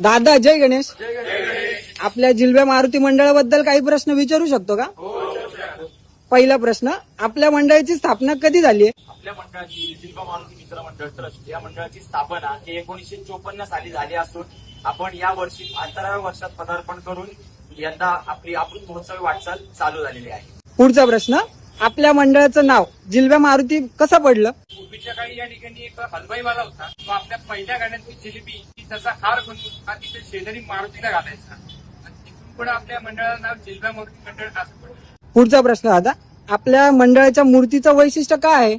दादा जय गणेश. आपल्या जिल्ह्या मारुती मंडळाबद्दल काही प्रश्न विचारू शकतो का? पहिला प्रश्न आपल्या मंडळाची स्थापना कधी झाली आहे? आपल्या मंडळाची शिल्प मारुती मित्र मंडळ ट्रस्ट या मंडळाची स्थापना ही एकोणीसशे चोपन्न साली झाली असून आपण या वर्षी अठराव्या वर्षात पदार्पण करून यंदा आपली अमृत महोत्सवी वाटचाल चालू झालेली आहे. पुढचा प्रश्न आपल्या मंडळाचं नाव जिल्ह्या मारुती कसं पडलं? पूर्वीच्या काळी या ठिकाणी एक हलवाईवाला होता. तो आपल्या पहिल्या गाड्यांची जिलेबी त्याचा हार बनवून हा तिथे शेजारी मारुतीला घालायचा. आणि तिथून पुढे आपल्या मंडळाचं नाव जिल्हा मारुती मंडळ असं पडलं. पुढचा प्रश्न दादा आपल्या मंडळाच्या मूर्तीचं वैशिष्ट्य काय आहे?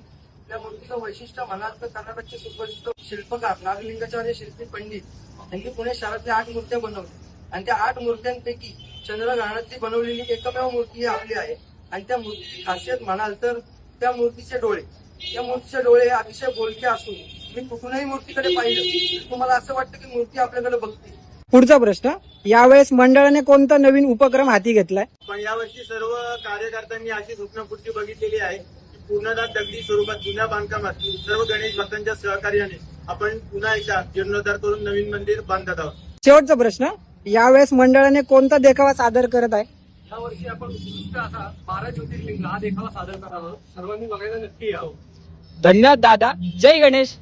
त्या मूर्तीचं वैशिष्ट्य म्हणाल तर कर्नाटकचे सुप्रसिद्ध शिल्पकार नागलिंगाचार्य शिल्पी पंडित. यांनी पुणे शहरातल्या आठ मूर्त्या बनवल्या. आणि त्या आठ मूर्त्यांपैकी चंद्रग्रहणातली बनवलेली एकमेव मूर्ती ही आपली आहे. आणि त्या मूर्तीची खासियत म्हणाल तर त्या मूर्तीचे डोळे. त्या मूर्तीचे डोळे अतिशय बोलके असून मी कुठूनही मूर्तीकडे पाहिलं तर तुम्हाला असं वाटतं की मूर्ती आपल्याकडे बघते पुढचा प्रश्न यावेळेस मंडळाने कोणता नवीन उपक्रम हाती घेतलाय? पण यावर्षी सर्व कार्यकर्त्यांनी अशी स्वप्नपूर्ती बघितलेली आहे की पूर्णतः दगडी स्वरूपात जुन्या बांधकामात सर्व गणेश भक्तांच्या सहकार्याने आपण पुन्हा एकदा जीर्णोद्धार करून नवीन मंदिर बांधत आहोत. शेवटचा प्रश्न यावेळेस मंडळाने कोणता देखावा सादर करत आहे? यावर्षी आपण उत्कृष्ट असा बारा ज्योतिर्लिंग हा देखावा सादर करावा. सर्वांनी बघायला नक्की यावं. धन्यवाद दादा. जय गणेश!